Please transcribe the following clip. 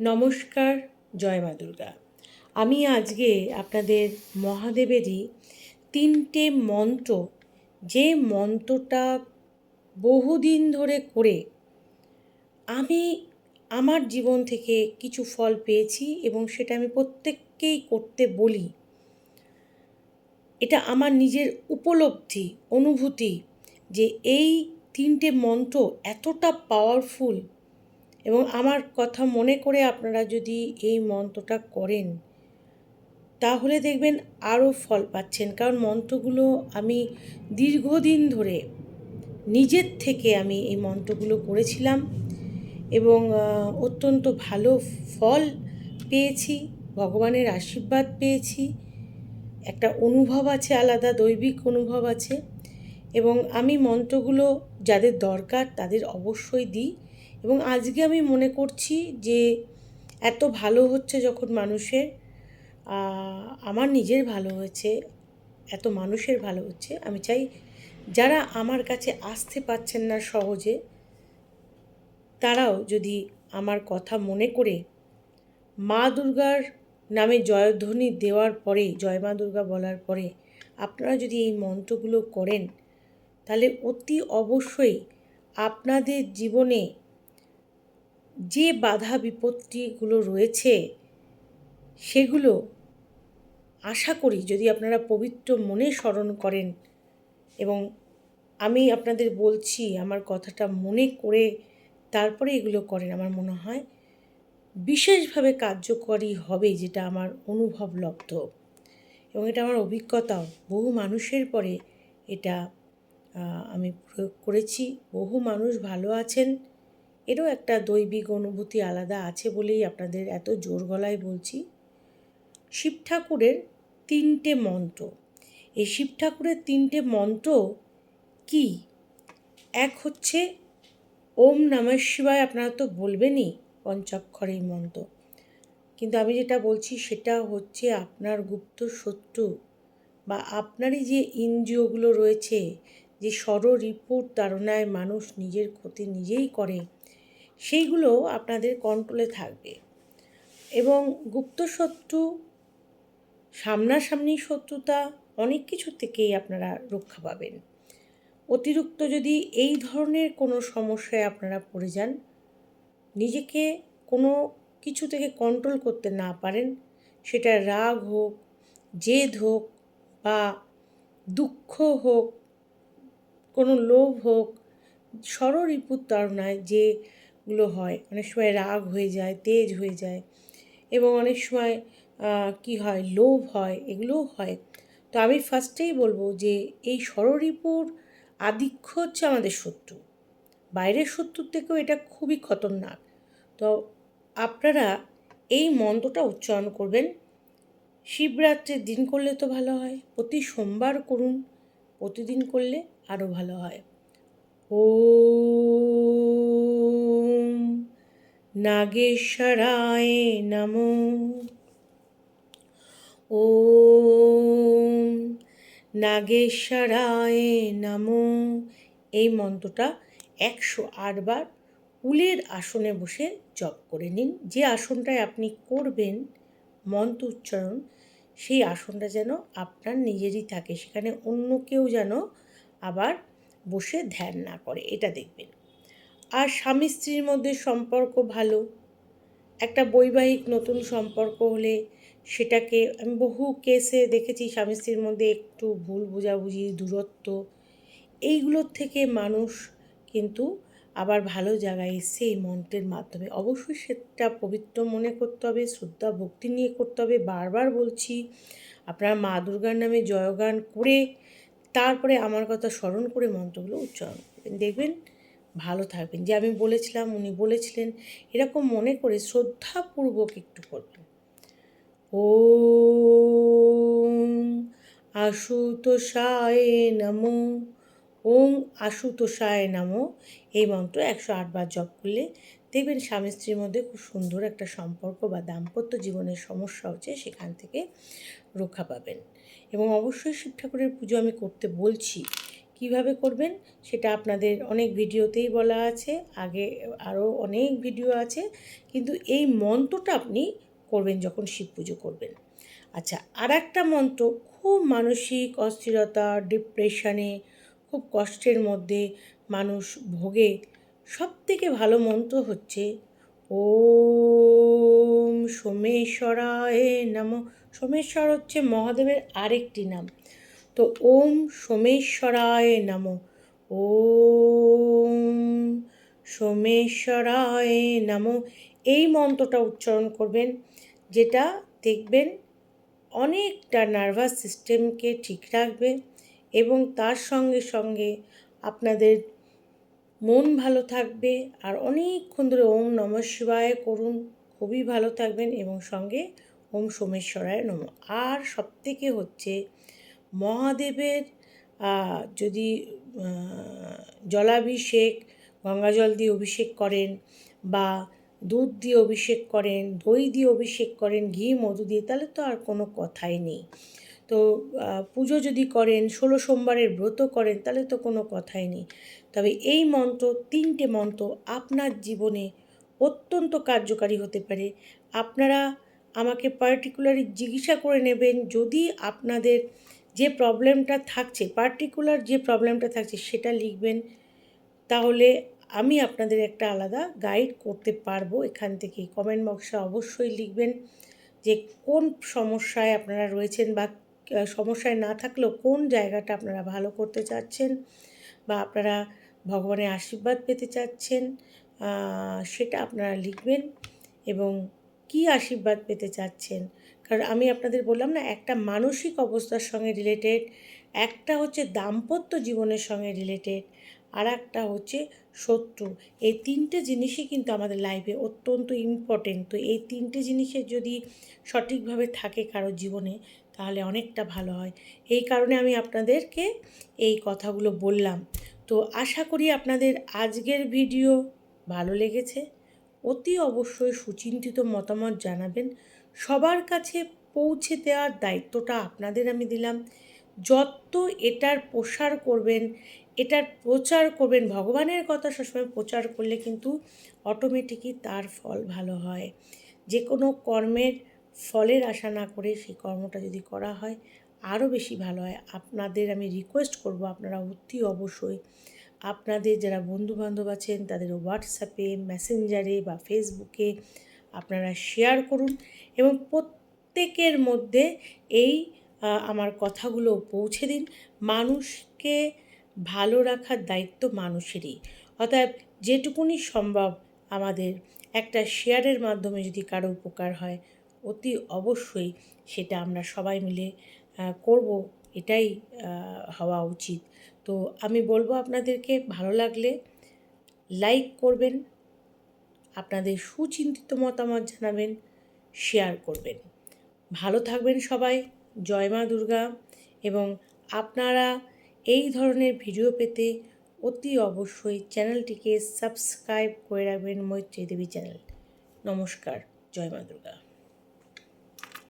নমস্কার, জয় মা দুর্গা। আমি আজকে আপনাদের মহাদেবেরই তিনটে মন্ত্র, যে মন্ত্রটা বহুদিন ধরে করে আমি আমার জীবন থেকে কিছু ফল পেয়েছি এবং সেটা আমি প্রত্যেককেই করতে বলি। এটা আমার নিজের উপলব্ধি, অনুভূতি যে এই তিনটে মন্ত্র এতটা পাওয়ারফুল এবং আমার কথা মনে করে আপনারা যদি এই মন্ত্রটা করেন, তাহলে দেখবেন আরও ফল পাচ্ছেন। কারণ মন্ত্রগুলো আমি দীর্ঘদিন ধরে নিজের থেকে আমি এই মন্ত্রগুলো করেছিলাম এবং অত্যন্ত ভালো ফল পেয়েছি, ভগবানের আশীর্বাদ পেয়েছি। একটা অনুভব আছে, আলাদা দৈবিক অনুভব আছে এবং আমি মন্ত্রগুলো যাদের দরকার তাদের অবশ্যই দিই। এবং আজকে আমি মনে করছি যে এত ভালো হচ্ছে যখন মানুষের আমার নিজের ভালো হয়েছে, এত মানুষের ভালো হচ্ছে। আমি চাই যারা আমার কাছে আসতে পারছেন না সহজে, তারাও যদি আমার কথা মনে করে মা দুর্গার নামে জয়ধ্বনি দেওয়ার পরে, জয় মা দুর্গা বলার পরে আপনারা যদি এই মন্ত্রগুলো করেন, তাহলে অতি অবশ্যই আপনাদের জীবনে যে বাধা বিপত্তিগুলো রয়েছে, সেগুলো আশা করি যদি আপনারা পবিত্র মনে স্মরণ করেন এবং আমি আপনাদের বলছি, আমার কথাটা মনে করে তারপরে এগুলো করেন, আমার মনে হয় বিশেষভাবে কার্যকরী হবে যেটা আমার অনুভব লব্ধ। এবং এটা আমার অভিজ্ঞতাও। বহু মানুষের পরে এটা আমি প্রয়োগ করেছি। বহু মানুষ ভালো আছেন। এরও একটা দৈবিক অনুভূতি আলাদা আছে বলেই আপনাদের এত জোর গলায় বলছি। শিব ঠাকুরের তিনটে মন্ত্র। এই শিব ঠাকুরের তিনটে মন্ত্র কি? এক হচ্ছে, ওম নমঃ শিবায় আপনারা তো বলবেনই পঞ্চাক্ষর এই মন্ত্র। কিন্তু আমি যেটা বলছি সেটা হচ্ছে আপনার গুপ্ত শত্রু বা আপনারই যে ইন্দ্রিয়গুলো রয়েছে, যে ষড়রিপুর তাড়নায় মানুষ নিজের ক্ষতি নিজেই করে সেইগুলো আপনাদের কন্ট্রোলে থাকবে। এবং গুপ্ত শত্রু, সামনাসামনি শত্রুতা অনেক কিছু থেকেই আপনারা রক্ষা পাবেন। অতিরিক্ত যদি এই ধরনের কোনো সমস্যায় আপনারা পড়ে যান, নিজেকে কোনো কিছু থেকে কন্ট্রোল করতে না পারেন, সেটা রাগ হোক, জেদ হোক বা দুঃখ হোক, কোনো লোভ হোক ষড়রিপুর তাড়নায় যেগুলো হয়। অনেক সময় রাগ হয়ে যায়, তেজ হয়ে যায় এবং অনেক সময় কি হয়, লোভ হয়, এগুলোও হয়। তো আমি ফার্স্টেই বলব যে এই ষড়রিপুর আধিক্য হচ্ছে আমাদের শত্রু। বাইরের শত্রুর থেকেও এটা খুবই খতরনাক। তো আপনারা এই মন্ত্রটা উচ্চারণ করবেন, শিবরাত্রির দিন করলে তো ভালো হয়, প্রতি সোমবার করুন, প্রতিদিন করলে আরও ভালো হয়। ওম নাগেশ্বরায় নমো। ওম নাগেশ্বরায় নমো। এই মন্ত্রটা একশো আটবার উলের আসনে বসে জপ করে নিন। যে আসনটায় আপনি করবেন মন্ত্র উচ্চারণ, সেই আসনটা যেন আপনার নিজেরই থাকে। সেখানে অন্য কেউ যেন আবার বসে ধ্যান না করে। এটা দেখবেন। আর স্বামী স্ত্রীর মধ্যে সম্পর্ক ভালো। একটা বৈবাহিক নতুন সম্পর্ক হলে সেটাকে আমি বহু কেসে দেখেছি স্বামী স্ত্রীর মধ্যে একটু ভুল বোঝাবুঝি, দূরত্ব। এইগুলোর থেকে মানুষ কিন্তু আবার ভালো জায়গায় এসছে এই মন্ত্রের মাধ্যমে অবশ্যই সেটা পবিত্র মনে করতে হবে, শ্রদ্ধা, ভক্তি নিয়ে করতে হবে। বারবার বলছি, আপনারা মা দুর্গার নামে জয়গান করে তারপরে আমার কথা স্মরণ করে মন্ত্রগুলো উচ্চারণ করবেন। দেখবেন ভালো থাকবেন। যে আমি বলেছিলাম, উনি বলেছিলেন, এরকম মনে করে শ্রদ্ধাপূর্বক একটু করবেন ওম আশুতোষায় নমো, ওম আশুতোষায় নমো, এই মন্ত্র একশো আটবার জপ করলে দেখবেন স্বামী স্ত্রীর মধ্যে খুব সুন্দর একটা সম্পর্ক বা দাম্পত্য জীবনের সমস্যা হচ্ছে, সেখান থেকে রক্ষা পাবেন। এবং অবশ্যই শিব ঠাকুরের পুজো আমি করতে বলছি। কীভাবে করবেন সেটা আপনাদের অনেক ভিডিওতেই বলা আছে, আগে আরও অনেক ভিডিও আছে, কিন্তু এই মন্ত্রটা আপনি করবেন যখন শিব পুজো করবেন। আচ্ছা আর একটা মন্ত্র, খুব মানসিক অস্থিরতা, ডিপ্রেশনে, খুব কষ্টের মধ্যে মানুষ ভোগে সব থেকে ভালো মন্ত্র হচ্ছে, ওম সোমেশ্বরায় নম। সোমেশ্বর হচ্ছে মহাদেবের আরেকটি নাম। তো ওম সোমেশ্বরায় নম। ওম সোমেশ্বরায় নম। এই মন্ত্রটা উচ্চারণ করবেন, যেটা দেখবেন অনেকটা নার্ভাস সিস্টেমকে ঠিক রাখবে এবং তার সঙ্গে সঙ্গে আপনাদের মন ভালো থাকবে আর অনেকক্ষণ ধরে ওম নম শিবায় করুন, খুবই ভালো থাকবেন এবং সঙ্গে ওম সোমেশ্বরায় নম। আর সবথেকে হচ্ছে মহাদেবের যদি জলাভিষেক, গঙ্গা জল দিয়ে অভিষেক করেন বা দুধ দিয়ে অভিষেক করেন, দই দিয়ে অভিষেক করেন, ঘি, মধু দিয়ে, তাহলে তো আর কোনো কথাই নেই। তো পুজো যদি করেন, ষোলো সোমবারের ব্রত করেন, তাহলে তো কোনো কথাই নেই। তবে এই মন্ত্র, তিনটে মন্ত্র আপনার জীবনে অত্যন্ত কার্যকারী হতে পারে। আপনারা আমাকে পার্টিকুলারলি জিজ্ঞাসা করে নেবেন, যদি আপনাদের যে প্রবলেমটা থাকছে পার্টিকুলার যে প্রবলেমটা থাকছে সেটা লিখবেন। তাহলে আমি আপনাদের একটা আলাদা গাইড করতে পারব এখান থেকে। কমেন্ট বক্সে অবশ্যই লিখবেন যে কোন সমস্যায় আপনারা রয়েছেন বা সমস্যায় না থাকলেও কোন জায়গাটা আপনারা ভালো করতে চাচ্ছেন বা আপনারা ভগবানের আশীর্বাদ পেতে চাচ্ছেন সেটা আপনারা লিখবেন এবং কি আশীর্বাদ পেতে চাচ্ছেন কারণ আমি আপনাদের বললাম না, একটা মানসিক অবস্থার সঙ্গে রিলেটেড একটা হচ্ছে দাম্পত্য জীবনের সঙ্গে রিলেটেড আর একটা হচ্ছে শত্রু। এই তিনটে জিনিসই কিন্তু আমাদের লাইফে অত্যন্ত ইম্পর্টেন্ট তো এই তিনটে জিনিসের যদি সঠিকভাবে থাকে কারও জীবনে, তাহলে অনেকটা ভালো হয়। এই কারণে আমি আপনাদেরকে এই কথাগুলো বললাম। তো আশা করি আপনাদের আজকের ভিডিও ভালো লেগেছে। অতি অবশ্যই সুচিন্তিত মতামত জানাবেন। সবার কাছে পৌঁছে দেওয়ার দায়িত্বটা আপনাদের আমি দিলাম। যত এটার প্রসার করবেন, এটার প্রচার করবেন, ভগবানের কথা সবসময় প্রচার করলে কিন্তু অটোমেটিকই তার ফল ভালো হয়। যে কোনো কর্মের ফলের আশা না করে সেই কর্মটা যদি করা হয়, আরও বেশি ভালো হয়। আপনাদের আমি রিকোয়েস্ট করব, আপনারা অতি অবশ্যই আপনাদের যারা বন্ধুবান্ধব আছেন, তাদের হোয়াটসঅ্যাপে মেসেঞ্জারে বা ফেসবুকে আপনারা শেয়ার করুন এবং প্রত্যেকের মধ্যে এই আমার কথাগুলো পৌঁছে দিন। মানুষকে ভালো রাখার দায়িত্ব মানুষেরই। অতএব যেটুকুনি সম্ভব আমাদের একটা শেয়ারের মাধ্যমে যদি কারও উপকার হয়, অতি অবশ্যই সেটা আমরা সবাই মিলে করব। এটাই হওয়া উচিত। তো আমি বলব আপনাদেরকে ভালো লাগলে লাইক করবেন আপনাদের সুচিন্তিত মতামত জানাবেন শেয়ার করবেন। ভালো থাকবেন সবাই। জয় মা দুর্গা। এবং আপনারা এই ধরনের ভিডিও পেতে অতি অবশ্যই চ্যানেলটিকে সাবস্ক্রাইব করে রাখবেন মৈত্রী দেবী চ্যানেল নমস্কার। জয় মা দুর্গা।